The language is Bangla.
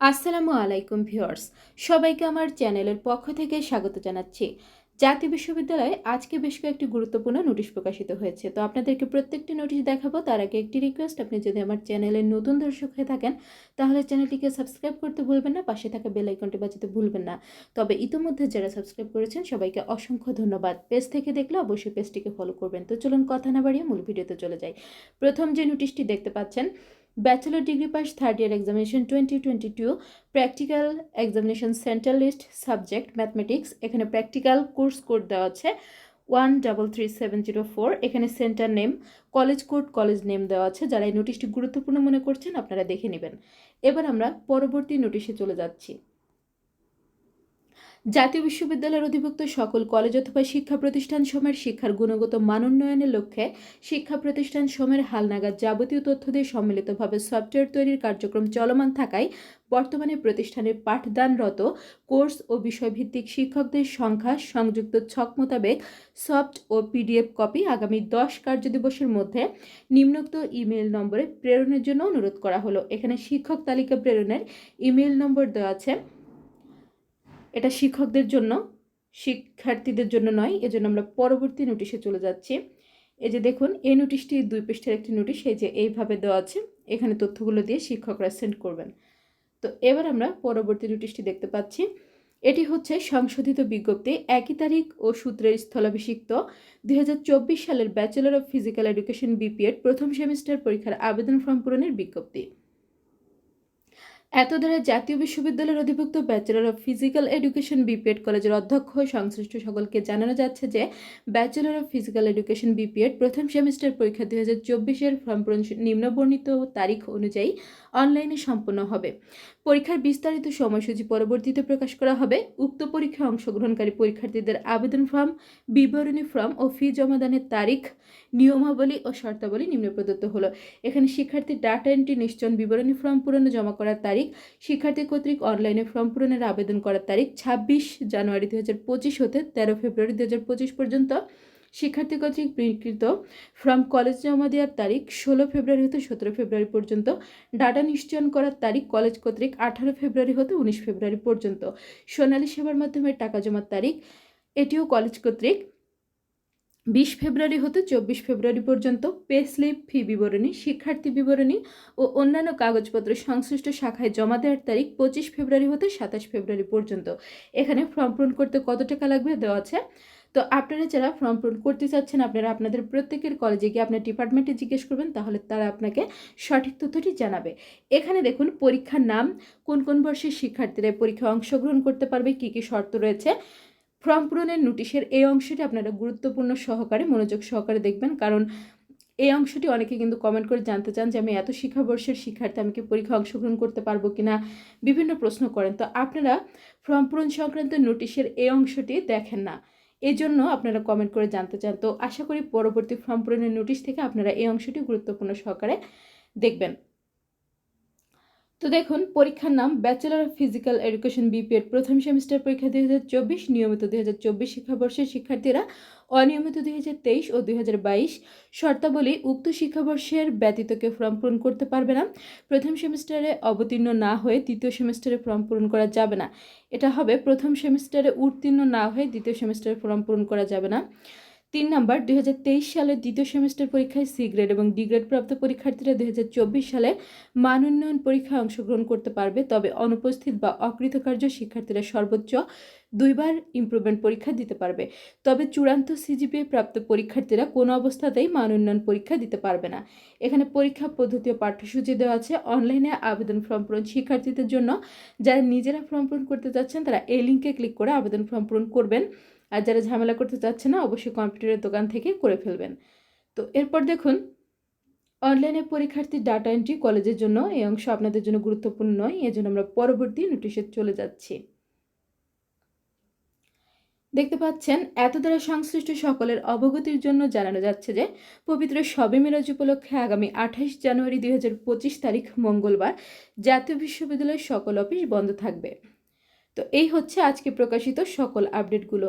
আসসালামু আলাইকুম ভিউয়ার্স, সবাইকে আমার চ্যানেলের পক্ষ থেকে স্বাগত জানাচ্ছি। জাতীয় বিশ্ববিদ্যালয়ে আজকে বেশ কয়েকটি গুরুত্বপূর্ণ নোটিশ প্রকাশিত হয়েছে। তো আপনাদেরকে প্রত্যেকটি নোটিশ দেখাবো, তার আগে একটি রিকোয়েস্ট আপনি যদি আমার চ্যানেলের নতুন দর্শক হয়ে থাকেন, তাহলে চ্যানেলটিকে সাবস্ক্রাইব করতে ভুলবেন না, পাশে থাকা বেল আইকনটি বাজাতে ভুলবেন না। তবে ইতিমধ্যে যারা সাবস্ক্রাইব করেছেন, সবাইকে অসংখ্য ধন্যবাদ। পেজ থেকে দেখলে অবশ্যই পেজটিকে ফলো করবেন। তো চলুন কথা না বাড়িয়ে মূল ভিডিওতে চলে যাই। প্রথম যে নোটিশটি দেখতে পাচ্ছেন bachelor degree pass third year examination twenty twenty two practical examination central list subject mathematics এখানে প্র্যাকটিক্যাল কোর্স কোড দেওয়া আছে one double three seven zero four এখানে centre name college code college name দেওয়া আছে, যারা এই নোটিশটি গুরুত্বপূর্ণ মনে করছেন, আপনারা দেখে নেবেন। এবার আমরা পরবর্তী নোটিশে চলে যাচ্ছি। জাতীয় বিশ্ববিদ্যালয়ের অধিভুক্ত সকল কলেজ অথবা শিক্ষা প্রতিষ্ঠান সময়ের শিক্ষার গুণগত মান উন্নয়নের লক্ষ্যে শিক্ষা প্রতিষ্ঠান সময়ের হালনাগাদ যাবতীয় তথ্য দিয়ে সম্মিলিতভাবে সফটওয়্যার তৈরির কার্যক্রম চলমান থাকায় বর্তমানে প্রতিষ্ঠানের পাঠদানরত কোর্স ও বিষয়ভিত্তিক শিক্ষকদের সংখ্যা সংযুক্ত ছক মোতাবেক সফট ও পিডিএফ কপি আগামী দশ কার্যদিবসের মধ্যে নিম্নোক্ত ইমেল নম্বরে প্রেরণের জন্য অনুরোধ করা হলো। এখানে শিক্ষক তালিকা প্রেরণের ইমেল নম্বর দেওয়া আছে এটা শিক্ষকদের জন্য, শিক্ষার্থীদের জন্য নয়, এজন্য আমরা পরবর্তী নোটিশে চলে যাচ্ছি। এই যে দেখুন, এই নোটিশটি দুই পৃষ্ঠের একটি নোটিশ এই যে এইভাবে দেওয়া আছে, এখানে তথ্যগুলো দিয়ে শিক্ষকরা সেন্ড করবেন। তো এবার আমরা পরবর্তী নোটিশটি দেখতে পাচ্ছি। এটি হচ্ছে সংশোধিত বিজ্ঞপ্তি, একই তারিখ ও সূত্রের স্থলাভিষিক্ত। দুই হাজার চব্বিশ সালের bachelor of physical education BPEd প্রথম সেমিস্টার পরীক্ষার আবেদন ফর্ম পূরণের বিজ্ঞপ্তি। এত দ্বারা জাতীয় বিশ্ববিদ্যালয়ের অধিভুক্ত bachelor of physical education BPEd কলেজের অধ্যক্ষ সংশ্লিষ্ট সকলকে জানানো যাচ্ছে যে bachelor of physical education BPEd প্রথম সেমিস্টার পরীক্ষা দুই হাজার চব্বিশের ফর্ম পূরণ নিম্নবর্ণিত তারিখ অনুযায়ী অনলাইনে সম্পন্ন হবে। পরীক্ষার বিস্তারিত সময়সূচি পরবর্তীতে প্রকাশ করা হবে। উক্ত পরীক্ষায় অংশগ্রহণকারী পরীক্ষার্থীদের আবেদন ফর্ম বিবরণী ফর্ম ও ফি জমাদানের তারিখ, নিয়মাবলী ও শর্তাবলী নিম্ন প্রদত্ত হলো। এখানে শিক্ষার্থীর ডাটা এন্ট্রি নিশ্চয়ন, বিবরণী ফর্ম পূরণে জমা করার তারিখ শিক্ষার্থী কর্তৃক অনলাইনে ফর্ম পূরণের আবেদন করার তারিখ ছাব্বিশ জানুয়ারি দু হাজার পঁচিশ হতে তেরো ফেব্রুয়ারি দু হাজার পঁচিশ পর্যন্ত। শিক্ষার্থী কর্তৃক প্রিন্টকৃত ফ্রম কলেজ জমা দেওয়ার তারিখ ষোলো ফেব্রুয়ারি হতে সতেরো ফেব্রুয়ারি পর্যন্ত। ডাটা নিশ্চয়ন করার তারিখ কলেজ কর্তৃক আঠারো ফেব্রুয়ারি হতে উনিশ ফেব্রুয়ারি পর্যন্ত। সোনালী সেবার মাধ্যমে টাকা জমার তারিখ, এটিও কলেজ কর্তৃক বিশ ফেব্রুয়ারি হতে চব্বিশ ফেব্রুয়ারি পর্যন্ত পে স্লিপ ফি বিবরণী, শিক্ষার্থী বিবরণী ও অন্যান্য কাগজপত্র সংশ্লিষ্ট শাখায় জমা দেওয়ার তারিখ পঁচিশ ফেব্রুয়ারি হতে সাতাশ ফেব্রুয়ারি পর্যন্ত। এখানে ফর্ম পূরণ করতে কত টাকা লাগবে দেওয়া আছে। তো আপনারা যারা ফর্ম পূরণ করতে চাচ্ছেন, আপনারা আপনাদের প্রত্যেকের কলেজে গিয়ে আপনার ডিপার্টমেন্টে জিজ্ঞেস করবেন, তাহলে তারা আপনাকে সঠিক তথ্যটি জানাবে। এখানে দেখুন পরীক্ষার নাম, কোন কোন বর্ষের শিক্ষার্থীরা পরীক্ষায় অংশগ্রহণ করতে পারবে, কী কী শর্ত রয়েছে ফর্ম পূরণের নোটিশের এই অংশটি আপনারা গুরুত্বপূর্ণ সহকারে, মনোযোগ সহকারে দেখবেন। কারণ এই অংশটি অনেকে কিন্তু কমেন্ট করে জানতে চান যে আমি এত শিক্ষাবর্ষের শিক্ষার্থী, আমি কি পরীক্ষা অংশগ্রহণ করতে পারব কি না বিভিন্ন প্রশ্ন করেন। তো আপনারা ফর্ম পূরণ সংক্রান্ত নোটিশের এই অংশটি দেখেন না। এই জন্য আপনারা কমেন্ট করে জানতে চান। তো আশা করি পরবর্তী ফর্ম পূরণের নোটিশ থেকে আপনারা এই অংশটি গুরুত্বপূর্ণ সহকারে দেখবেন। তো দেখুন, পরীক্ষার নাম bachelor of physical education BPEd প্রথম সেমিস্টার পরীক্ষা দুই হাজার চব্বিশ, নিয়মিত দুই হাজার চব্বিশ শিক্ষাবর্ষের শিক্ষার্থীরা অনিয়মিত দুই হাজার তেইশ ও দুই হাজার বাইশ শর্তাবলী উক্ত শিক্ষাবর্ষের ব্যতীতকে ফর্ম পূরণ করতে পারবে না। প্রথম সেমিস্টারে অবতীর্ণ না হয়ে দ্বিতীয় সেমিস্টারে ফর্ম পূরণ করা যাবে না। এটা হবে প্রথম সেমিস্টারে উত্তীর্ণ না হয়ে দ্বিতীয় সেমিস্টারে ফর্ম পূরণ করা যাবে না। তিন নম্বর দু হাজার তেইশ সালের দ্বিতীয় সেমিস্টার পরীক্ষায় সি গ্রেড এবং ডি গ্রেড প্রাপ্ত পরীক্ষার্থীরা দুই হাজার চব্বিশ সালে মান উন্নয়ন পরীক্ষায় অংশগ্রহণ করতে পারবে। তবে অনুপস্থিত বা অকৃতকার্য শিক্ষার্থীরা সর্বোচ্চ দুইবার ইমপ্রুভমেন্ট পরীক্ষা দিতে পারবে। তবে চূড়ান্ত সিজিপিএ প্রাপ্ত পরীক্ষার্থীরা কোনো অবস্থাতেই মান উন্নয়ন পরীক্ষা দিতে পারবে না। এখানে পরীক্ষা পদ্ধতি ও পাঠ্যসূচি দেওয়া আছে। অনলাইনে আবেদন ফর্ম পূরণ শিক্ষার্থীদের জন্য। যারা নিজেরা ফর্ম পূরণ করতে চাচ্ছেন, তারা এই লিঙ্কে ক্লিক করে আবেদন ফর্ম পূরণ করবেন। আর যারা ঝামেলা করতে চাচ্ছে না, অবশ্যই কম্পিউটারের দোকান থেকে করে ফেলবেন। তো এরপর দেখুন, অনলাইনে পরীক্ষার্থীর ডাটা এন্ট্রি কলেজের জন্য এই অংশ আপনাদের জন্য গুরুত্বপূর্ণ নয়, এজন্য আমরা পরবর্তী নোটিশে চলে যাচ্ছি। দেখতে পাচ্ছেন, এত দ্বারা সংশ্লিষ্ট সকলের অবগতির জন্য জানানো যাচ্ছে যে, পবিত্র সবে মিরাজ উপলক্ষে আগামী আঠাইশ জানুয়ারি দুই হাজার পঁচিশ তারিখ মঙ্গলবার জাতীয় বিশ্ববিদ্যালয়ের সকল অফিস বন্ধ থাকবে। তো এই হচ্ছে আজকে প্রকাশিত সকল আপডেটগুলো।